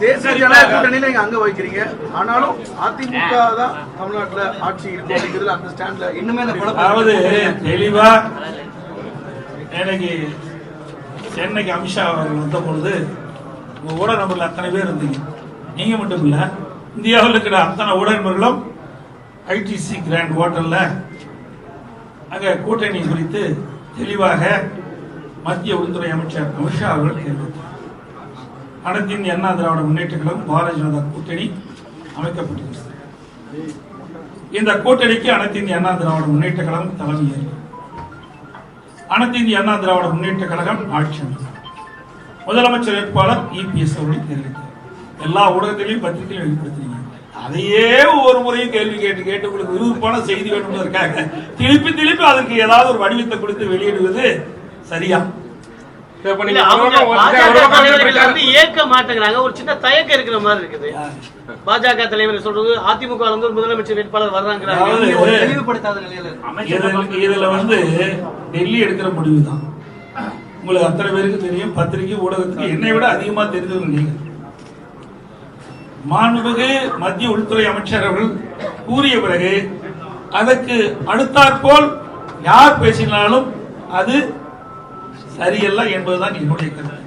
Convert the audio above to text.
தேசிய ஜனநாயக கூட்டணியில நீங்க அங்க வைக்கிறீங்க. ஆனாலும் அதிமுக தான் தமிழ்நாட்டுல ஆட்சி இருக்கும் அப்படிங்கிறது அந்த ஸ்டாண்ட்ல இன்னுமே அந்த அதாவது தெளிவா எனக்கு சென்னைக்கு அமித்ஷா அவர்கள் வந்த பொழுது உங்க ஊடக நபர்கள் அத்தனை பேர் இருந்தீங்க. நீங்க மட்டும் இல்ல இந்தியாவில் இருக்கிற அத்தனை ஊடக நபர்களும் ஐடிசி கிராண்ட் ஹோட்டல்ல அங்க கூட்டணி குறித்து தெளிவாக மத்திய உள்துறை அமைச்சர் அமித்ஷா அவர்கள் தெரிவித்தார். அனைத்து அண்ணா திராவிட முன்னேற்ற கழகம் பாரதிய ஜனதா கூட்டணி அமைக்கப்பட்டிருக்கிறது. இந்த கூட்டணிக்கு அனைத்து இந்திய அண்ணா திராவிட முன்னேற்ற கழகம் தலைமை ஏற்கும் இந்திய அண்ணா திராவிட முன்னேற்ற கழகம் ஆட்சி முதலமைச்சர் வேட்பாளர் இபிஎஸ் அவர்கள் தெரிவித்தார். எல்லா ஊடகத்திலையும் பத்திரிகையும் வெளிப்படுத்தினீங்க அதையே ஒரு முறையும் கேள்வி கேட்டு கேட்டு உங்களுக்கு விறுவிறுப்பான செய்தி வேணும்னு இருக்காங்க. திருப்பி திருப்பி அதற்கு ஏதாவது ஒரு வடிவத்தை கொடுத்து வெளியிடுவது சரியா? ஏற்க மாட்டேங்கிறாங்க ஒரு சின்ன தயக்கம் இருக்கிற மாதிரி இருக்குது. பாஜக தலைவர் சொல்றது அதிமுக வந்து ஒரு முதலமைச்சர் வேட்பாளர் வர்றாங்கிறாங்க அதாவது தெளிவுபடுத்தாத நிலையில இருக்கு. இதுல- வந்து டெல்லி எடுக்கிற முடிவு தான் உங்களுக்கு அத்தனை பேருக்கு தெரியும் பத்திரிகை ஊடகத்துக்கு என்னை விட அதிகமா தெரிஞ்சவங்க நீங்க. மாண்புமிகு மத்திய உள்துறை அமைச்சர் அவர்கள் கூறிய பிறகு அதற்கு அடுத்தாற்போல் யார் பேசினாலும் அது சரியல்ல என்பதுதான் என்னுடைய கருத்து.